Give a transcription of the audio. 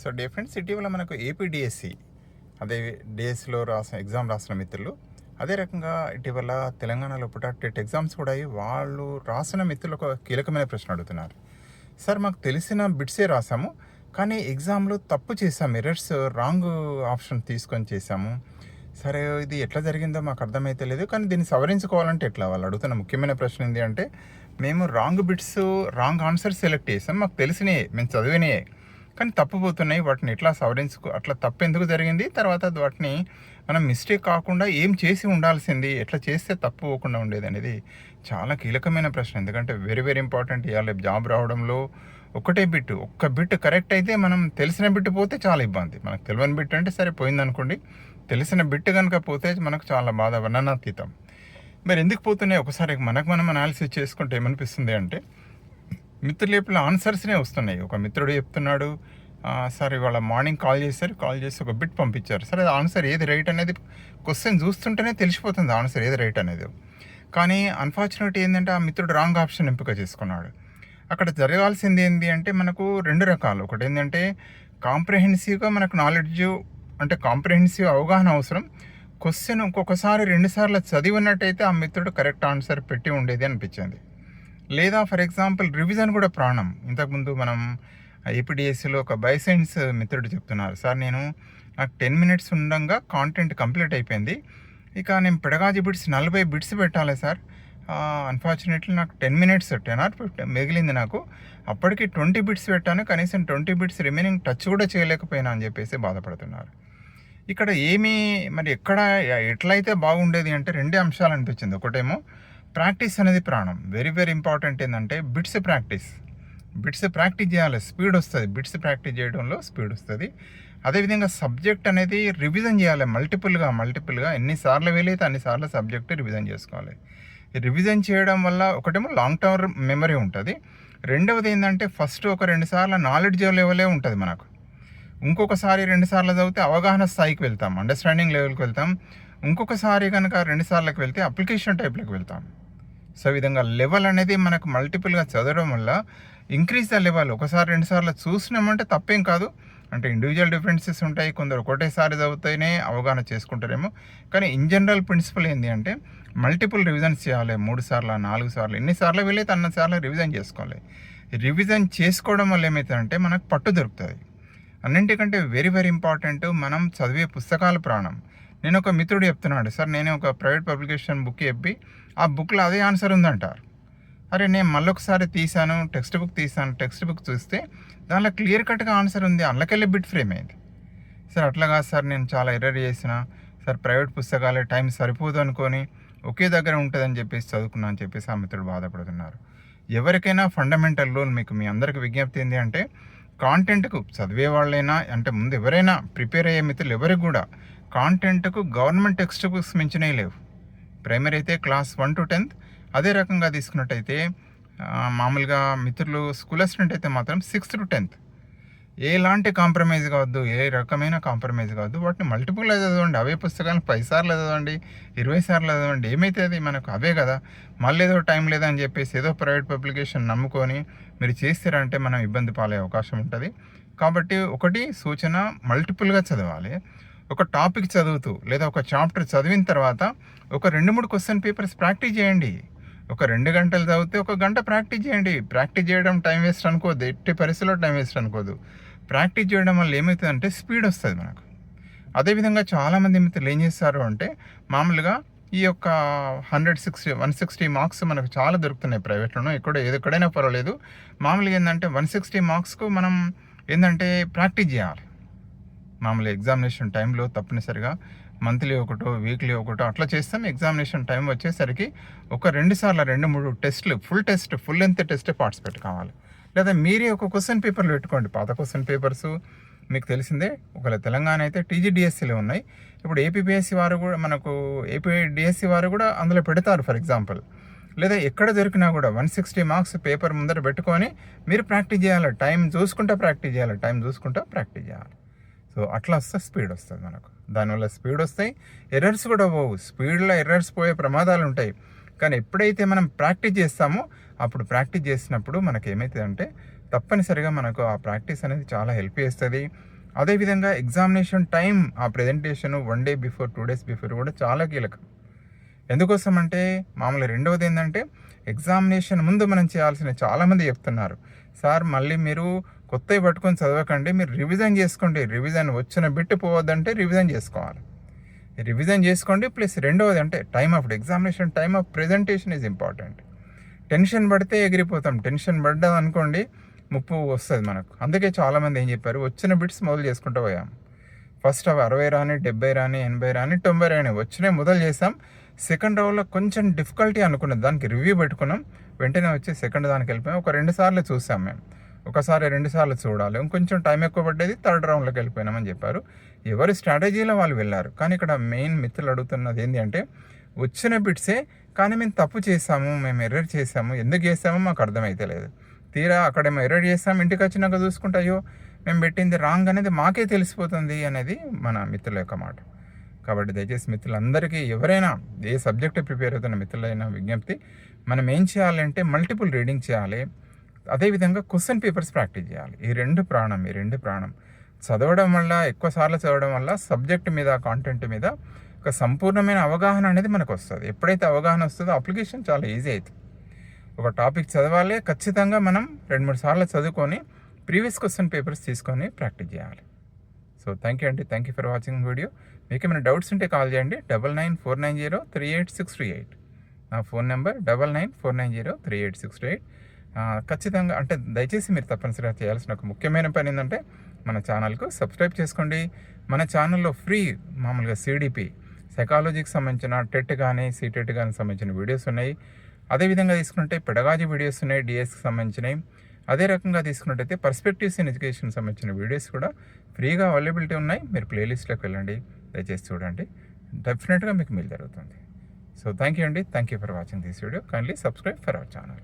So day friends ఇటీవల మనకు APDSC అదే డిఎస్సిలో రాసిన ఎగ్జామ్ రాసిన మిత్రులు అదే రకంగా ఇటీవల తెలంగాణలో పుట్ట టెట్ ఎగ్జామ్స్ కూడా అయ్యి వాళ్ళు రాసిన మిత్రులు ఒక కీలకమైన ప్రశ్న అడుగుతున్నారు. సార్ మాకు తెలిసిన బిట్సే రాసాము కానీ ఎగ్జామ్లో తప్పు చేసాము ఎర్రర్స్ రాంగ్ ఆప్షన్ తీసుకొని చేసాము సరే ఇది ఎట్లా జరిగిందో మాకు అర్థమైతే లేదు కానీ దీన్ని సవరించుకోవాలంటే ఎట్లా? వాళ్ళు అడుగుతున్న ముఖ్యమైన ప్రశ్న ఏంటి అంటే మేము wrong bits wrong answer select చేసాం మాకు తెలిసినవి మేము చదివినయే కానీ తప్పుపోతున్నాయి. వాటిని ఎట్లా సవరించుకో అట్లా తప్పు ఎందుకు జరిగింది. తర్వాత వాటిని మనం మిస్టేక్ కాకుండా ఏం చేసి ఉండాల్సింది ఎట్లా చేస్తే తప్పు పోకుండా ఉండేది అనేది చాలా కీలకమైన ప్రశ్న. ఎందుకంటే వెరీ వెరీ ఇంపార్టెంట్ ఇవాళ జాబ్ రావడంలో ఒకటే బిట్ ఒక్క బిట్ కరెక్ట్ అయితే మనం తెలిసిన బిట్ పోతే చాలా ఇబ్బంది. మనకు తెలియని బిట్ అంటే సరే పోయిందనుకోండి తెలిసిన బిట్ కనుక పోతే మనకు చాలా బాధ వర్ణనాతీతం. మరి ఎందుకు పోతున్నాయి? ఒకసారి మనకు మనం అనాలిసిస్ చేసుకుంటే ఏమనిపిస్తుంది అంటే మిత్రులు చెప్పిన ఆన్సర్స్నే వస్తున్నాయి. ఒక మిత్రుడు చెప్తున్నాడు సార్ ఇవాళ మార్నింగ్ కాల్ చేశారు కాల్ చేసి ఒక బిట్ పంపించారు. సరే ఆన్సర్ ఏది రైట్ అనేది క్వశ్చన్ చూస్తుంటేనే తెలిసిపోతుంది ఆన్సర్ ఏది రైట్ అనేది. కానీ అన్ఫార్చునేట్ ఏంటంటే ఆ మిత్రుడు రాంగ్ ఆప్షన్ ఎంపిక చేసుకున్నాడు. అక్కడ జరగాల్సింది ఏంటి అంటే మనకు రెండు రకాలు. ఒకటి ఏంటంటే కాంప్రహెన్సివ్గా మనకు నాలెడ్జ్ అంటే కాంప్రహెన్సివ్ అవగాహన అవసరం. క్వశ్చన్ ఇంకొకసారి రెండుసార్లు చదివినట్టయితే ఆ మిత్రుడు కరెక్ట్ ఆన్సర్ పెట్టి ఉండేది అనిపించింది. లేదా ఫర్ ఎగ్జాంపుల్ రివిజన్ కూడా ప్రాణం. ఇంతకుముందు మనం ఏపీడిఎస్సిలో ఒక బైసైన్స్ మిత్రుడు చెప్తున్నారు. సార్ నేను నాకు టెన్ మినిట్స్ ఉండగా కాంటెంట్ కంప్లీట్ అయిపోయింది. ఇక నేను పెడగాజి బిట్స్ నలభై బిట్స్ పెట్టాలి సార్. అన్ఫార్చునేట్లీ నాకు ten minutes ten or fifteen మిగిలింది నాకు. అప్పటికి ట్వంటీ బిట్స్ పెట్టాను. కనీసం ట్వంటీ బిట్స్ రిమైనింగ్ టచ్ కూడా చేయలేకపోయినా అని చెప్పేసి బాధపడుతున్నారు. ఇక్కడ ఏమి మరి ఎక్కడ ఎట్లయితే బాగుండేది అంటే రెండే అంశాలు అనిపించింది. ఒకటేమో ప్రాక్టీస్ అనేది ప్రాణం. వెరీ వెరీ ఇంపార్టెంట్ ఏంటంటే బిట్స్ ప్రాక్టీస్. బిట్స్ ప్రాక్టీస్ చేయాలి. స్పీడ్ వస్తుంది. బిట్స్ ప్రాక్టీస్ చేయడంలో స్పీడ్ వస్తుంది. అదేవిధంగా సబ్జెక్ట్ అనేది రివిజన్ చేయాలి. మల్టిపుల్గా మల్టిపుల్గా ఎన్నిసార్లు వీలైతే అన్నిసార్లు సబ్జెక్ట్ రివిజన్ చేసుకోవాలి. రివిజన్ చేయడం వల్ల ఒకటేమో లాంగ్ టర్మ్ మెమరీ ఉంటుంది. రెండవది ఏంటంటే ఫస్ట్ ఒక రెండు సార్లు నాలెడ్జ్ లెవెలే ఉంటుంది మనకు. ఇంకొకసారి రెండు సార్లు చదివితే అవగాహన స్థాయికి వెళ్తాం. అండర్స్టాండింగ్ లెవెల్కి వెళ్తాం. ఇంకొకసారి కనుక రెండు సార్లకు వెళ్తే అప్లికేషన్ టైప్లకు వెళ్తాం. సో ఈ విధంగా లెవెల్ అనేది మనకు మల్టిపుల్గా చదవడం వల్ల ఇంక్రీజ్ ద లెవెల్ ఒకసారి రెండు సార్లు చూసినామంటే తప్పేం కాదు. అంటే ఇండివిజువల్ డిఫరెన్సెస్ ఉంటాయి కొందరు ఒకటేసారి చదివితేనే అవగాహన చేసుకుంటారేమో. కానీ ఇన్ జనరల్ ప్రిన్సిపల్ ఏంటి అంటే మల్టిపుల్ రివిజన్స్ చేయాలి. మూడు సార్లు నాలుగు సార్లు ఎన్నిసార్లు వీలైతే తన సార్లు రివిజన్ చేసుకోవాలి. రివిజన్ చేసుకోవడం వల్ల ఏమవుతుందంటే మనకు పట్టు దొరుకుతుంది. అన్నింటికంటే వెరీ వెరీ ఇంపార్టెంట్ మనం చదివే పుస్తకాల ప్రాణం. నేను ఒక మిత్రుడు చెప్తున్నాడు సార్ నేను ఒక ప్రైవేట్ పబ్లికేషన్ బుక్ చెప్పి ఆ బుక్లో అదే ఆన్సర్ ఉందంటారు. అరే నేను మళ్ళొకసారి తీశాను టెక్స్ట్ బుక్ తీశాను టెక్స్ట్ బుక్ చూస్తే దానిలో క్లియర్ కట్గా ఆన్సర్ ఉంది. అందులోకెళ్ళి బిట్ ఫ్రేమ్ అయింది. సార్ అట్లాగా సార్ నేను చాలా ఎర్రర్ చేసిన. సార్ ప్రైవేట్ పుస్తకాలే టైం సరిపోదు అనుకొని ఒకే దగ్గర ఉంటుందని చెప్పేసి చదువుకున్నా అని చెప్పేసి ఆ మిత్రుడు బాధపడుతున్నారు. ఎవరికైనా ఫండమెంటల్ లోన్ మీకు మీ అందరికి విజ్ఞప్తి ఏంటి అంటే కాంటెంట్కు చదివే వాళ్ళైనా అంటే ముందు ఎవరైనా ప్రిపేర్ అయ్యే మిత్రులు ఎవరికి కూడా కాంటెంట్కు గవర్నమెంట్ టెక్స్ట్ బుక్స్ మించినవి లేవు. ప్రైమరీ అయితే క్లాస్ వన్ టు టెన్త్. అదే రకంగా తీసుకున్నట్టయితే మామూలుగా మిత్రులు స్కూల్ అసిస్టెంట్ అయితే మాత్రం సిక్స్త్ టు టెన్త్. ఎలాంటి కాంప్రమైజ్ కావద్దు ఏ రకమైన కాంప్రమైజ్ కావద్దు. వాటిని మల్టిపుల్గా చదవండి. అవే పుస్తకాలు పది సార్లు చదవండి ఇరవై సార్లు చదవండి. ఏమైతే అది మనకు అవే కదా. మళ్ళీ ఏదో టైం లేదని చెప్పేసి ఏదో ప్రైవేట్ పబ్లికేషన్ నమ్ముకొని మీరు చేస్తారంటే మనం ఇబ్బంది పాలే అవకాశం ఉంటుంది. కాబట్టి ఒకటి సూచన మల్టిపుల్గా చదవాలి. ఒక టాపిక్ చదువుతూ లేదా ఒక చాప్టర్ చదివిన తర్వాత ఒక రెండు మూడు క్వశ్చన్ పేపర్స్ ప్రాక్టీస్ చేయండి. ఒక రెండు గంటలు చదివితే ఒక గంట ప్రాక్టీస్ చేయండి. ప్రాక్టీస్ చేయడం టైం వేస్ట్ అనుకోదు ఎట్టి పరిస్థితిలో టైం వేస్ట్ అనుకోదు ప్రాక్టీస్ చేయడం వల్ల ఏమవుతుందంటే స్పీడ్ వస్తుంది మనకు. అదేవిధంగా చాలామంది మిత్రులు ఏం చేస్తారు అంటే మామూలుగా ఈ యొక్క hundred sixty one sixty marks మనకు చాలా దొరుకుతున్నాయి ప్రైవేట్లోనూ ఎక్కడ ఏది ఎక్కడైనా పర్వాలేదు. మామూలుగా ఏంటంటే వన్ సిక్స్టీ మార్క్స్కు మనం ఏంటంటే ప్రాక్టీస్ చేయాలి. మామూలు ఎగ్జామినేషన్ టైంలో తప్పనిసరిగా మంత్లీ ఒకటో వీక్లీ ఒకటో అట్లా చేస్తాం. ఎగ్జామినేషన్ టైం వచ్చేసరికి ఒక రెండు సార్లు రెండు మూడు టెస్ట్లు full test full length test participate కావాలి. లేదా మీరే ఒక క్వశ్చన్ పేపర్లు పెట్టుకోండి. పాత క్వశ్చన్ పేపర్స్ మీకు తెలిసిందే. ఒకవేళ తెలంగాణ అయితే టీజీడిఎస్సీలో ఉన్నాయి. ఇప్పుడు ఏపీపీఎస్సీ వారు కూడా మనకు ఏపీడిఎస్సీ వారు కూడా అందులో పెడతారు ఫర్ ఎగ్జాంపుల్. లేదా ఎక్కడ దొరికినా కూడా వన్ సిక్స్టీ మార్క్స్ పేపర్ ముందర పెట్టుకొని మీరు ప్రాక్టీస్ చేయాలి. టైం చూసుకుంటా ప్రాక్టీస్ చేయాలి. టైం చూసుకుంటా ప్రాక్టీస్ చేయాలి. సో అట్లా వస్తే స్పీడ్ వస్తుంది మనకు. దానివల్ల స్పీడ్ వస్తాయి ఎర్రర్స్ కూడా పోవు. స్పీడ్లో ఎర్రర్స్ పోయే ప్రమాదాలు ఉంటాయి. కానీ ఎప్పుడైతే మనం ప్రాక్టీస్ చేస్తామో అప్పుడు ప్రాక్టీస్ చేసినప్పుడు మనకి ఏమవుతుందంటే తప్పనిసరిగా మనకు ఆ ప్రాక్టీస్ అనేది చాలా హెల్ప్ చేస్తుంది. అదేవిధంగా ఎగ్జామినేషన్ టైం ఆ presentation one day before two days before కూడా చాలా కీలకం. ఎందుకోసం అంటే మామూలు రెండవది ఏంటంటే ఎగ్జామినేషన్ ముందు మనం చేయాల్సిన చాలామంది చెప్తున్నారు. సార్ మళ్ళీ మీరు కొత్తవి పట్టుకొని చదవకండి మీరు రివిజన్ చేసుకోండి. రివిజన్ వచ్చిన బిట్టు పోవద్దంటే రివిజన్ చేసుకోవాలి. రివిజన్ చేసుకోండి ప్లస్ రెండవది అంటే time of examination time of presentation is important. Tension పడితే ఎగిరిపోతాం. టెన్షన్ పడ్డాం అనుకోండి ముప్పు వస్తుంది మనకు. అందుకే చాలామంది ఏం చెప్పారు వచ్చిన బిట్స్ మొదలు చేసుకుంటూ పోయాం. ఫస్ట్ అవి అరవై రాని డెబ్బై రాని ఎనభై రాని తొంభై రాని వచ్చినాయి మొదలు చేసాం. సెకండ్ రౌండ్లో కొంచెం డిఫికల్టీ అనుకున్నది దానికి రివ్యూ పెట్టుకున్నాం. వెంటనే వచ్చి సెకండ్ దానికి వెళ్ళిపోయాం. ఒక రెండు సార్లు చూసాం మేము. ఒకసారి రెండు సార్లు చూడాలి. ఇంకొంచెం టైం ఎక్కువ పడ్డది థర్డ్ రౌండ్లోకి వెళ్ళిపోయినామని చెప్పారు. ఎవరి స్ట్రాటజీలో వాళ్ళు వెళ్ళారు. కానీ ఇక్కడ మెయిన్ మిత్రులు అడుగుతున్నది ఏంటి అంటే వచ్చిన బిట్సే కానీ మేము తప్పు చేసాము మేము ఎర్రర్ చేసాము. ఎందుకు చేసామో మాకు అర్థమైతే లేదు. తీరా అక్కడ మేము ఎర్రర్ చేసాము ఇంటికి వచ్చినాక చూసుకుంటే అయ్యో మేము పెట్టింది రాంగ్ అనేది మాకే తెలిసిపోతుంది అనేది మన మిత్రుల యొక్క మాట. కాబట్టి దయచేసి మిత్రులందరికీ ఎవరైనా ఏ సబ్జెక్ట్ ప్రిపేర్ అవుతున్న మిత్రులైనా విజ్ఞప్తి మనం ఏం చేయాలంటే మల్టిపుల్ రీడింగ్ చేయాలి. అదేవిధంగా క్వశ్చన్ పేపర్స్ ప్రాక్టీస్ చేయాలి. ఈ రెండు ప్రాణం ఈ రెండు ప్రాణం. చదవడం వల్ల ఎక్కువ సార్లు చదవడం వల్ల సబ్జెక్ట్ మీద కాంటెంట్ మీద ఒక సంపూర్ణమైన అవగాహన అనేది మనకు వస్తుంది ఎప్పుడైతే అవగాహన వస్తుందో అప్లికేషన్ చాలా ఈజీ అవుతుంది ఒక టాపిక్ చదవాలి ఖచ్చితంగా మనం రెండు మూడు సార్లు చదువుకొని ప్రీవియస్ క్వశ్చన్ పేపర్స్ తీసుకొని ప్రాక్టీస్ చేయాలి. సో థ్యాంక్ యూ అండి. Thank you for watching video మీకు ఏమైనా డౌట్స్ ఉంటే కాల్ చేయండి. Double nine four nine zero three eight six three eight నా phone number double nine four nine zero three eight six three eight ఖచ్చితంగా అంటే దయచేసి మీరు తప్పనిసరిగా చేయాల్సిన ఒక ముఖ్యమైన పని ఏంటంటే మన ఛానల్కు సబ్స్క్రైబ్ చేసుకోండి. మన ఛానల్లో ఫ్రీ మామూలుగా సిడిపి సైకాలజీకి సంబంధించిన టెట్ కానీ సిటెట్ కానీ సంబంధించిన వీడియోస్ ఉన్నాయి. అదేవిధంగా తీసుకుంటే పెడగాజీ వీడియోస్ ఉన్నాయి డిఎస్కి సంబంధించినవి. అదే రకంగా తీసుకున్నట్టయితే పర్స్పెక్టివ్స్ ఇన్ ఎడ్యుకేషన్ సంబంధించిన వీడియోస్ కూడా ఫ్రీగా అవైలబిలిటీ ఉన్నాయి. మీరు ప్లేలిస్ట్లోకి వెళ్ళండి. దయచేసి చూడండి. డెఫినెట్గా మీకు మేలు జరుగుతుంది. సో థ్యాంక్ యూ అండి. Thank you for watching this video kindly subscribe for our channel